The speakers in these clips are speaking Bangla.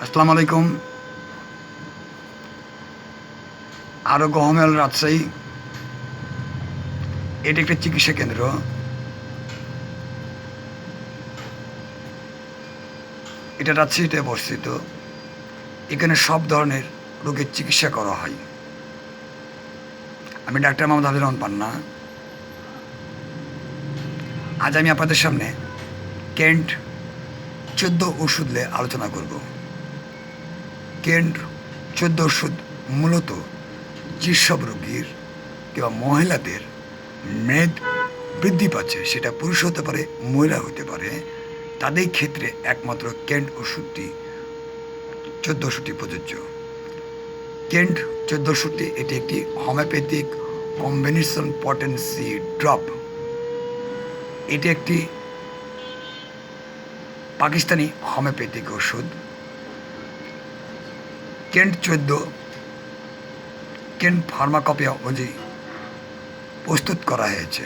আসসালামু আলাইকুম। আরও গহমেল রাজশাহী। এটি একটি চিকিৎসা কেন্দ্র। এটা রাজশাহীতে অবস্থিত। এখানে সব ধরনের রোগের চিকিৎসা করা হয়। আমি ডাক্তার মোহাম্মদ হাবির রহমান পান্না। আজ আমি আপনাদের সামনে কেন্ট চোদ্দ ওষুধ নিয়ে আলোচনা করব। কেন্ট চোদ্দ ওষুধ মূলত যেসব রোগীর কিংবা মহিলাদের মেদ বৃদ্ধি পাচ্ছে, সেটা পুরুষ হতে পারে, মহিলা হতে পারে, তাদের ক্ষেত্রে একমাত্র কেন্ট ওষুধটি, চোদ্দ ওষুধটি প্রযোজ্য। কেন্ট ওষুধটি, এটি একটি হোমিওপ্যাথিক কম্বিনেশন পটেন্সি ড্রপ। এটি একটি পাকিস্তানি হোমিওপ্যাথিক ওষুধ। কেন্ট চোদ্দ কেন্ট ফার্মাকপিয়া অনুযায়ী প্রস্তুত করা হয়েছে।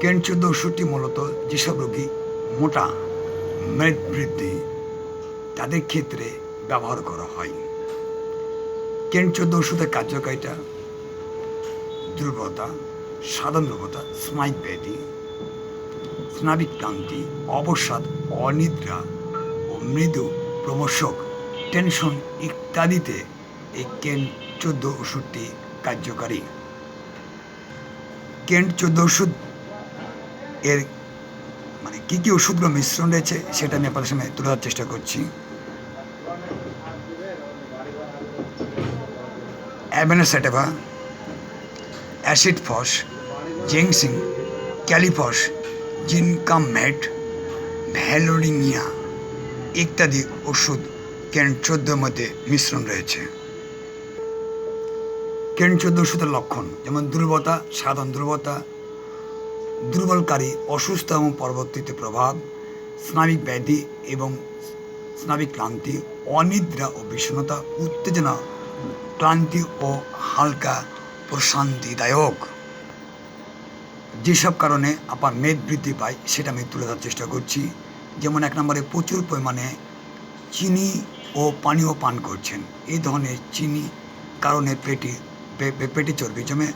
কেন্ট চোদ্দ ওষুধটি মূলত যেসব রোগী মোটা, মেদ বৃদ্ধি তাদের ক্ষেত্রে ব্যবহার করা হয়। কেন্ট চোদ্দ ওষুধের কার্যকারিতা, দুর্বলতা সাধারণ দুর্বলতা স্নায়ু ব্যাধি, স্নাবিক ক্লান্তি, অবসাদ, অনিদ্রা মৃদু প্রমোশক, টেনশন ইত্যাদিতে এই কেন্ট চোদ্দ ওষুধটি কার্যকারী। কেন্ট চোদ্দ ওষুধ এর মানে কী কী ওষুধগুলো মিশ্রণ রয়েছে সেটা আমি আপনাদের সামনে তুলে চেষ্টা করছি। অ্যাবেনাসেটেভা অ্যাসিড ফস জেংসিং, ক্যালিফস জিনকামেট ভ্যালোরিনিয়া। ইত্যাদি ওষুধ কেন চোদ্দোর মধ্যে মিশ্রণ রয়েছে। কেন চোদ্দ ওষুধের লক্ষণ, যেমন দুর্বলতা, সাধারণ দুর্বলতা, দুর্বলকারী, অসুস্থ এবং পরবর্তীতে প্রভাব, স্নাবিক ব্যাধি এবং স্নাবিক ক্লান্তি, অনিদ্রা ও বিষণ্ণতা, উত্তেজনা, ক্লান্তি ও হালকা প্রশান্তিদায়ক। যেসব কারণে আপনার মেদ বৃদ্ধি পায়, সেটা আমি তুলে ধরার চেষ্টা করছি। যেমন এক নম্বরে প্রচুর পরিমাণে চিনি ও পানীয় পান করছেন। এই ধরনের চিনি কারণে পেটে পেটে চর্বি জমে।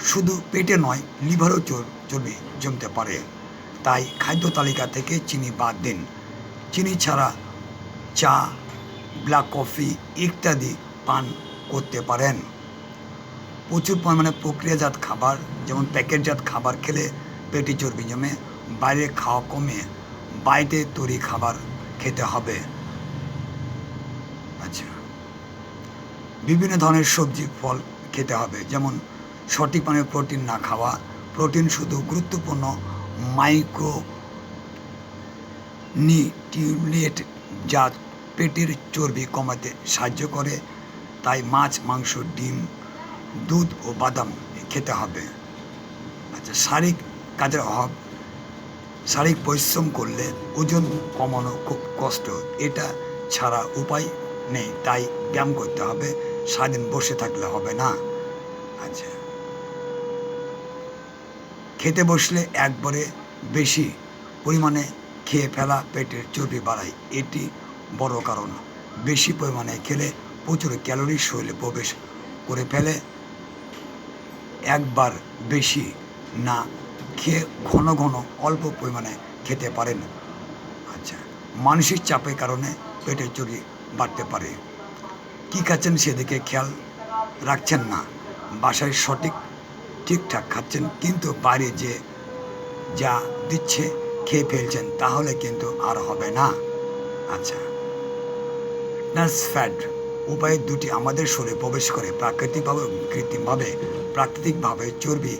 শুধু পেটে নয়, লিভারও চর- চর্বি জমতে পারে। তাই খাদ্য তালিকা থেকে চিনি বাদ দিন। চিনি ছাড়া চা, ব্ল্যাক কফি ইত্যাদি পান করতে পারেন। প্রচুর পরিমাণে প্রক্রিয়াজাত খাবার, যেমন প্যাকেটজাত খাবার খেলে পেটে চর্বি জমে বাইরে খাওয়া কমে। বাড়িতে তৈরি খাবার খেতে হবে। আচ্ছা। বিভিন্ন ধরনের সবজি, ফল খেতে হবে, যেমন সঠিক মানে প্রোটিন না খাওয়া, প্রোটিন শুধু গুরুত্বপূর্ণ মাইক্রো নিউট্রিয়েন্ট যা পেটের চর্বি কমাতে সাহায্য করে, তাই মাছ, মাংস, ডিম, দুধ ও বাদাম খেতে হবে। আচ্ছা শারীরিক কাজের অভাব শারীরিক পরিশ্রম করলে ওজন কমানো খুব কষ্ট, এটা ছাড়া উপায় নেই। তাই ব্যায়াম করতে হবে, সারাদিন বসে থাকলে হবে না। আচ্ছা। খেতে বসলে একবারে বেশি পরিমাণে খেয়ে ফেলা পেটের চর্বি বাড়ায়, এটি বড় কারণ। বেশি পরিমাণে খেলে প্রচুর ক্যালোরি শরীরে প্রবেশ করে ফেলে, একবার বেশি না খেয়ে ঘন ঘন অল্প পরিমাণে খেতে পারেন। আচ্ছা মানসিক চাপের কারণে পেটের চর্বি বাড়তে পারে। কী খাচ্ছেন সেদিকে খেয়াল রাখছেন না। বাসায় সঠিক, ঠিকঠাক খাচ্ছেন কিন্তু বাইরে যে, যা দিচ্ছে খেয়ে ফেলছেন তাহলে কিন্তু আর হবে না। আচ্ছা নার্স ফ্যাট উপায়ে দুটি আমাদের শরীরে প্রবেশ করে প্রাকৃতিকভাবে কৃত্রিমভাবে, প্রাকৃতিকভাবে চর্বি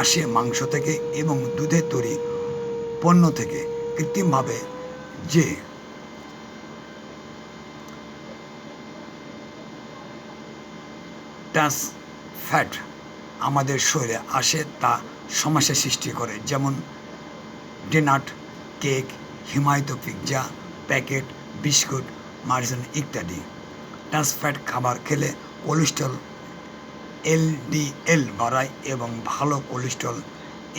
আসে মাংস থেকে এবং দুধের তৈরি, পণ্য থেকে কৃত্রিমভাবে যে ট্রান্স ফ্যাট আমাদের শরীরে আসে, তা সমস্যা সৃষ্টি করে। যেমন ডেনাট, কেক, হিমায়িত পিৎজা, প্যাকেট, বিস্কুট, মার্জন ইত্যাদি। ট্রান্স ফ্যাট খাবার খেলে কোলেস্ট্রল এলডিএল বাড়ায় এবং ভালো কোলেস্ট্রল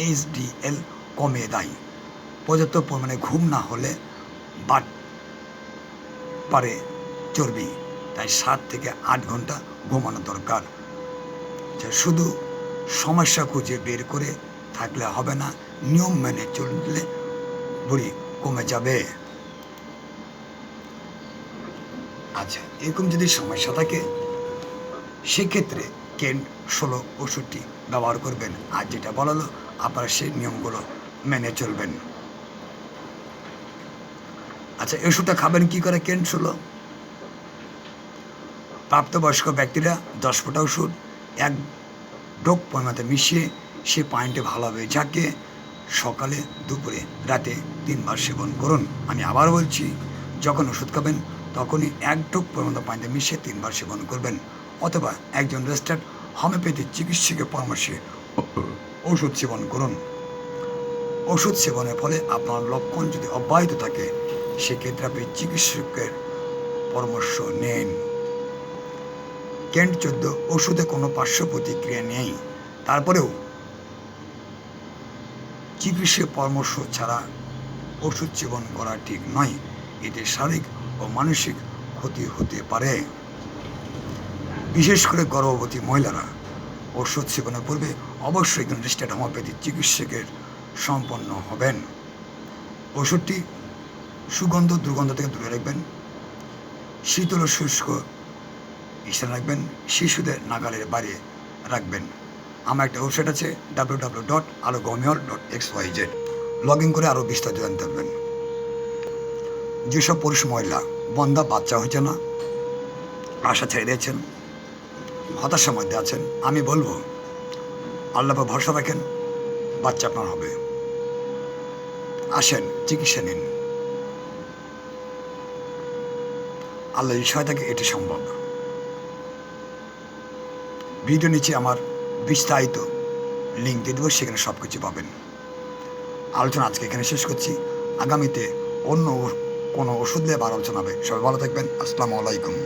এইচডিএল কমিয়ে দেয়। পর্যাপ্ত পরিমাণে ঘুম না হলে বাট পারে চর্বি, তাই সাত থেকে আট ঘণ্টা ঘুমানো দরকার। শুধু সমস্যা খুঁজে বের করে থাকলে হবে না, নিয়ম মেনে চললে বুড়ি কমে যাবে। আচ্ছা এরকম যদি সমস্যা থাকে, সেক্ষেত্রে কেন ষোলো ওষুধটি ব্যবহার করবেন। আর যেটা বলালো, আপনারা সেই নিয়মগুলো মেনে চলবেন। আচ্ছা এই ওষুধটা খাবেন কি করে কেন ষোলো? প্রাপ্তবয়স্ক ব্যক্তিরা দশ ফোঁটা ওষুধ, এক ডোক পরিমাণে মিশিয়ে সে পানিটি ভালোভাবে যাকে সকালে, দুপুরে, রাতে তিনবার সেবন করুন। আমি আবার বলছি, যখন ওষুধ খাবেন, তখনই এক ডোক পরিমাণ পানিতে মিশিয়ে তিনবার সেবন করবেন। অথবা একজন রেজিস্টার্ড হোমিওপ্যাথি চিকিৎসকের পরামর্শে ওষুধ সেবন করুন। ওষুধ সেবনের ফলে আপনার লক্ষণ যদি অব্যাহত থাকে, সেক্ষেত্রে আপনি চিকিৎসকের পরামর্শ নেন। কেন্ট চোদ্দ ওষুধে কোনো পার্শ্ব প্রতিক্রিয়া নেই। তারপরেও চিকিৎসা পরামর্শ ছাড়া ওষুধ সেবন করা ঠিক নয়। এতে শারীরিক ও মানসিক ক্ষতি হতে পারে। বিশেষ করে গর্ভবতী মহিলারা ওষুধ সেবনের পূর্বে অবশ্যই একজন রেজিস্টার্ড হোমিওপ্যাথি চিকিৎসকের সম্পন্ন হবেন। ওষুধটি সুগন্ধ, দুর্গন্ধ থেকে দূরে রাখবেন। শীতল শুষ্ক স্থানে রাখবেন। শিশুদের নাগালের বাইরে রাখবেন। আমার একটা ওয়েবসাইট আছে ডাব্লিউ ডাব্লিউ ডট আলো গমিয়ল dot X Y Z log in করে আরও বিস্তারিত জানতে পারবেন। যেসব পুরুষ মহিলা, বন্ধা বাচ্চা হয়েছে না, আশা ছেড়ে দিয়েছেন হতাশার মধ্যে আছেন, আমি বলব আল্লাহ ভরসা রাখেন, বাচ্চা আপনার হবে। আসেন, চিকিৎসা নিন। আল্লাহ বিষয় থাকে, এটি সম্ভব। ভিডিও নিচে আমার বিস্তারিত লিঙ্ক দিয়ে দেবো, সেখানে সব কিছু পাবেন। আলোচনা আজকে এখানে শেষ করছি। আগামীতে অন্য কোনো ওষুধ নিয়ে আবার আলোচনা হবে। সবাই ভালো থাকবেন। আসসালামু আলাইকুম।